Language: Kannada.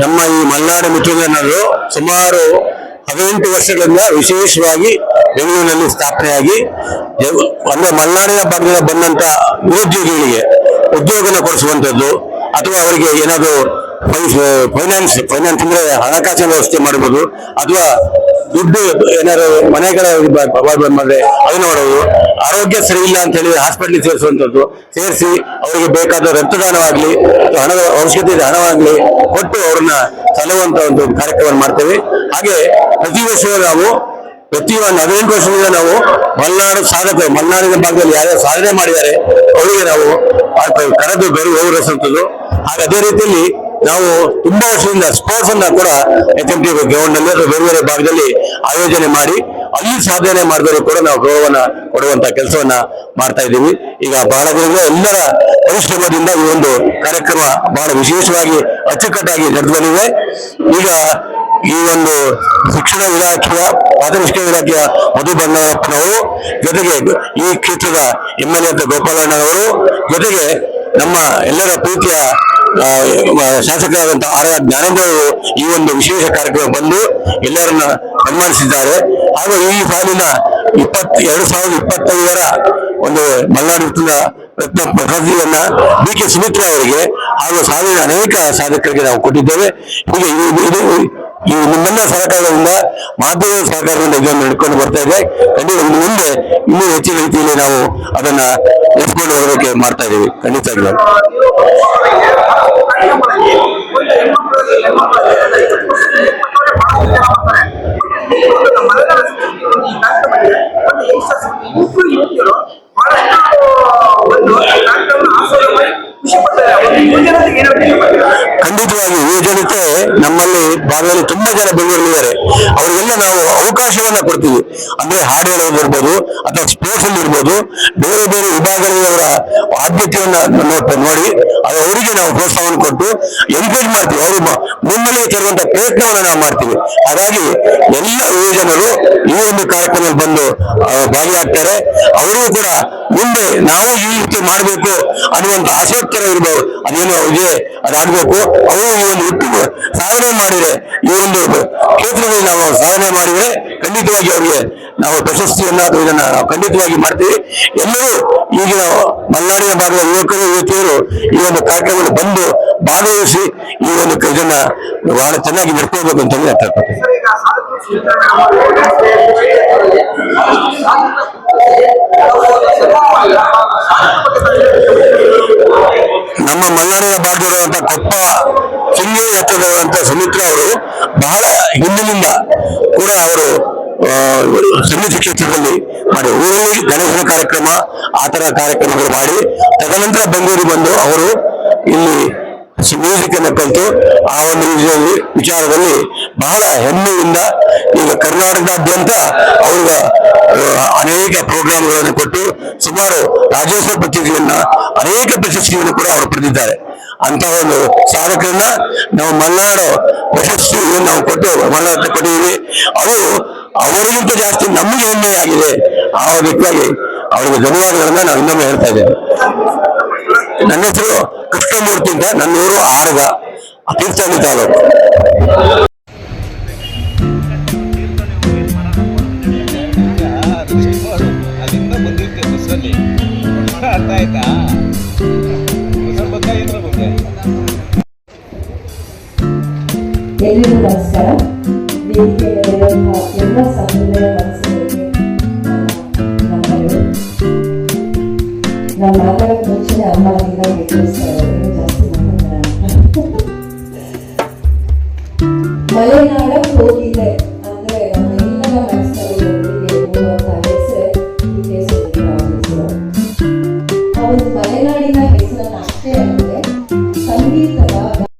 ನಮ್ಮ ಈ ಮಲ್ನಾಡು ಮುತ್ತುಗನ್ನರು ಸುಮಾರು ಹದಿನೆಂಟು ವರ್ಷಗಳಿಂದ ವಿಶೇಷವಾಗಿ ಬೆಂಗಳೂರಿನಲ್ಲಿ ಸ್ಥಾಪನೆಯಾಗಿ ಅಂದ್ರೆ ಮಲೆನಾಡಿನ ಭಾಗದಿಂದ ಬಂದಂತ ಉದ್ಯೋಗಿಗಳಿಗೆ ಉದ್ಯೋಗನ ಕೊಡಿಸುವಂಥದ್ದು ಅಥವಾ ಅವರಿಗೆ ಏನಾದರೂ ಫೈನಾನ್ಸ್ ಫೈನಾನ್ಸ್ ಅಂದ್ರೆ ಹಣಕಾಸಿನ ವ್ಯವಸ್ಥೆ ಮಾಡಬಹುದು ಅಥವಾ ದುಡ್ಡು ಏನಾದ್ರು ಮನೆಗಳ ಪ್ರಾಬ್ಲಮ್ ಅಂದ್ರೆ ಅದು ಮಾಡೋದು. ಆರೋಗ್ಯ ಸರಿ ಇಲ್ಲ ಅಂತ ಹೇಳಿ ಹಾಸ್ಪಿಟಲ್ ಸೇರಿಸುವಂತದ್ದು ಸೇರಿಸಿ ಅವರಿಗೆ ಬೇಕಾದ ರಕ್ತದಾನವಾಗ್ಲಿ ಅಥವಾ ಹಣದ ಅವಶ್ಯಕತೆ ಹಣವಾಗ್ಲಿ ಕೊಟ್ಟು ಅವ್ರನ್ನ ಸಲುವಂತ ಒಂದು ಕಾರ್ಯಕ್ರಮ ಮಾಡ್ತೇವೆ. ಹಾಗೆ ಪ್ರತಿ ವರ್ಷವೂ ನಾವು, ಪ್ರತಿ ಹದಿನೆಂಟು ವರ್ಷದಿಂದ ನಾವು ಮಲೆನಾಡು ಸಾಧಕ ಮಲೆನಾಡಿನ ಭಾಗದಲ್ಲಿ ಯಾರ್ಯಾರು ಸಾಧನೆ ಮಾಡಿದ್ದಾರೆ, ಅವರಿಗೆ ನಾವು ಕರೆದು ಕರೆದು ಹೋಗಿರೋ ಸಂತದ್ದು ಹಾಗೆ ಅದೇ ರೀತಿಯಲ್ಲಿ ನಾವು ತುಂಬಾ ವರ್ಷದಿಂದ ಸ್ಪೋರ್ಟ್ಸ್ ಅನ್ನ ಕೂಡ ಎಚ್ ಎಂ ಟಿ ಗ್ರೌಂಡ್ನಲ್ಲಿ ಬೇರೆ ಬೇರೆ ಭಾಗದಲ್ಲಿ ಆಯೋಜನೆ ಮಾಡಿ ಅಲ್ಲಿ ಸಾಧನೆ ಮಾಡಿದವರು ಕೂಡ ನಾವು ಗೌರವನ ಕೊಡುವಂತ ಕೆಲಸವನ್ನ ಮಾಡ್ತಾ ಇದ್ದೀವಿ. ಈಗ ಬಹಳ ಎಲ್ಲರ ಪರಿಶ್ರಮದಿಂದ ಈ ಒಂದು ಕಾರ್ಯಕ್ರಮ ಬಹಳ ವಿಶೇಷವಾಗಿ ಅಚ್ಚುಕಟ್ಟಾಗಿ ನಡೆದು ಬಂದಿದೆ ಈಗ ಈ ಒಂದು ಶಿಕ್ಷಣ ಇಲಾಖೆಯ, ಪ್ರಾಥಮಿಕ ಶಿಕ್ಷಣ ಇಲಾಖೆಯ ಮಧು ಬಂಗಾರಪ್ಪನವರು, ಜೊತೆಗೆ ಈ ಕ್ಷೇತ್ರದ ಎಂ ಎಲ್ ಎ ಗೋಪಾಲಣ್ಣನವರು, ಜೊತೆಗೆ ನಮ್ಮ ಎಲ್ಲರ ಪ್ರೀತಿಯ ಶಾಸಕರಾದಂತಹ ಆರ್ಯ ಆರ್ ಜ್ಞಾನೇಂದ್ರ ಅವರು ಈ ಒಂದು ವಿಶೇಷ ಕಾರ್ಯಕ್ರಮ ಬಂದು ಎಲ್ಲರನ್ನ ಸನ್ಮಾನಿಸಿದ್ದಾರೆ. ಹಾಗೂ ಈ ಸಾಲಿನ ಇಪ್ಪತ್ ಎರಡು ಸಾವಿರದ ಇಪ್ಪತ್ತೈದರ ಒಂದು ಮಲೆನಾಡು ರತ್ನ ಪ್ರಶಸ್ತಿಯನ್ನ ಬಿ ಕೆ ಸುಮಿತ್ರಾ ಅವರಿಗೆ ಹಾಗೂ ಸಾವಿರ ಅನೇಕ ಸಾಧಕರಿಗೆ ನಾವು ಕೊಟ್ಟಿದ್ದೇವೆ. ಹೀಗೆ ಇದು ಈ ನಿಮ್ಮೆಲ್ಲ ಸಹಕಾರದಿಂದ, ಮಾಧ್ಯಮದ ಸಹಕಾರದಿಂದ ಇದನ್ನು ನಡ್ಕೊಂಡು ಬರ್ತಾ ಇದೆ. ಖಂಡಿತ ಮುಂದೆ ಇನ್ನೂ ಹೆಚ್ಚಿನ ರೀತಿಯಲ್ಲಿ ನಾವು ಅದನ್ನ ಎಸ್ಕೊಂಡು ಹೋಗೋದಕ್ಕೆ ಮಾಡ್ತಾ ಇದ್ದೀವಿ ಖಂಡಿತ ನಮ್ಮಲ್ಲಿ ಭಾಗದಲ್ಲಿ ತುಂಬಾ ಜನ ಬೆಂಗಳೂರಿದ್ದಾರೆ ಅವರಿಗೆಲ್ಲ ನಾವು ಅವಕಾಶವನ್ನ ಕೊಡ್ತೀವಿ. ಅಂದ್ರೆ ಹಾಡು ಹೇಳೋದಿರ್ಬೋದು ಅಥವಾ ಸ್ಪೋರ್ಟ್ಸ್ ಅಲ್ಲಿ ಇರ್ಬೋದು. ಬೇರೆ ಬೇರೆ ವಿಭಾಗಗಳಲ್ಲಿ ಅವರ ಆದ್ಯತೆಯನ್ನ ನೋಡ್- ಅದು ಅವರಿಗೆ ನಾವು ಪ್ರೋತ್ಸಾಹವನ್ನು ಕೊಟ್ಟು ಎನ್ಕರೇಜ್ ಮಾಡ್ತೀವಿ. ಅವರು ಮುನ್ನೆಲೆಗೆ ತರುವಂತ ಪ್ರಯತ್ನವನ್ನ ನಾವು ಮಾಡ್ತೀವಿ. ಹಾಗಾಗಿ ಎಲ್ಲ ಯುವಜನರು ಈ ಒಂದು ಕಾರ್ಯಕ್ರಮದಲ್ಲಿ ಬಂದು ಭಾಗಿಯಾಗ್ತಾರೆ. ಅವರಿಗೂ ಕೂಡ ಮುಂದೆ ನಾವು ಈ ರೀತಿ ಮಾಡಬೇಕು ಅನ್ನುವಂತ ಆಸಕ್ತರ ಇರ್ಬೋದು. ಅದೇನೋ ಇದೆ, ಅದಾಗಬೇಕು. ಅವರು ಮಾಡಿದ್ರೆ ಈ ಒಂದು ಕ್ಷೇತ್ರದಲ್ಲಿ ನಾವು ಸಾಧನೆ ಮಾಡಿದ್ರೆ ಖಂಡಿತವಾಗಿ ಅವರಿಗೆ ನಾವು ಪ್ರಶಸ್ತಿಯನ್ನ ಅಥವಾ ಇದನ್ನ ನಾವು ಖಂಡಿತವಾಗಿ ಮಾಡ್ತೀವಿ. ಎಲ್ಲರೂ ಈಗಿನ ಮಲೆನಾಡಿನ ಭಾಗದ ಯುವಕರು, ಯುವತಿಯರು ಈ ಒಂದು ಕಾರ್ಯಕ್ರಮದಲ್ಲಿ ಬಂದು ಭಾಗವಹಿಸಿ ಈ ಒಂದು ಇದನ್ನ ಬಹಳ ಚೆನ್ನಾಗಿ ನಡ್ಕೋಬೇಕು ಅಂತ ಹೇಳಿ ಅರ್ಥ ನಮ್ಮ ಮಲೆನಾಡಿನ ಭಾಗದಲ್ಲಿರುವಂತ ಕೊಪ್ಪ ಶೃಂಗೇರಿ ಹತ್ತಿರದಂತ ಸುಮಿತ್ರಾ ಅವರು ಬಹಳ ಹಿಂದಿನಿಂದ ಕೂಡ ಅವರು ಸನ್ನಿಧಿ ಕ್ಷೇತ್ರದಲ್ಲಿ ಮಾಡಿ. ಊರಲ್ಲಿ ಗಣೇಶನ ಕಾರ್ಯಕ್ರಮ ಆ ತರ ಕಾರ್ಯಕ್ರಮಗಳು ಮಾಡಿ. ತದನಂತರ ಬೆಂಗಳೂರಿಗೆ ಬಂದು ಅವರು ಇಲ್ಲಿ ಮ್ಯೂಸಿಕ್ ಕಲಿತು ಆ ಒಂದು ವಿಚಾರದಲ್ಲಿ ಬಹಳ ಹೆಮ್ಮೆಯಿಂದ ಈಗ ಕರ್ನಾಟಕದಾದ್ಯಂತ ಅವ್ರಿಗೆ ಆ, ಅನೇಕ ಪ್ರೋಗ್ರಾಮ್ಗಳನ್ನು ಕೊಟ್ಟು ಸುಮಾರು ರಾಜ್ಯೋತ್ಸವ ಪ್ರಶಸ್ತಿಯನ್ನ ಅನೇಕ ಪ್ರಶಸ್ತಿಯನ್ನು ಕೂಡ ಅವರು ಪಡೆದಿದ್ದಾರೆ. ಅಂತ ಒಂದು ಸಾಧಕರನ್ನ ನಾವು ಮಲ್ನಾಡು ಪ್ರಶಸ್ತಿಯನ್ನು ನಾವು ಕೊಟ್ಟು ಮಲ್ನಾಡ್ ಕೊಟ್ಟಿದ್ದೀವಿ. ಅದು ಅವರಿಗಿಂತ ಜಾಸ್ತಿ ನಮಗೆ ಹೆಮ್ಮೆ ಆಗಿದೆ. ಆ ರೀತಿಯಾಗಿ ಅವರಿಗೆ ಧನ್ಯವಾದಗಳನ್ನ ನಾವು ಇನ್ನೊಮ್ಮೆ ಹೇಳ್ತಾ ಇದ್ದೇವೆ. ನನ್ನ ಹೆಸರು ಕೃಷ್ಣಮೂರ್ತಿ ಅಂತ. ನನ್ನೂರು ಆರಗ ತೀರ್ಥಹಳ್ಳಿ ತಾಲೂಕು. ಎಲ್ರಿಗೂ ನಮಸ್ಕಾರ ವೇದಿಕೆಯಲ್ಲಿರುವಂತಹ ಎಲ್ಲ ಸಮುದಾಯ ಮನಸ್ಸುಗಳಿಗೆ ನಮ್ಮಗಳು ನಾನು ಮಾತಾಡೋಕೆ ಮುಂಚೆನೆ ಅಮ್ಮ ಈಗ ಗೆಟ್ಟಿಸ್ತಾ ಇದ್ದಾರೆ ಜಾಸ್ತಿ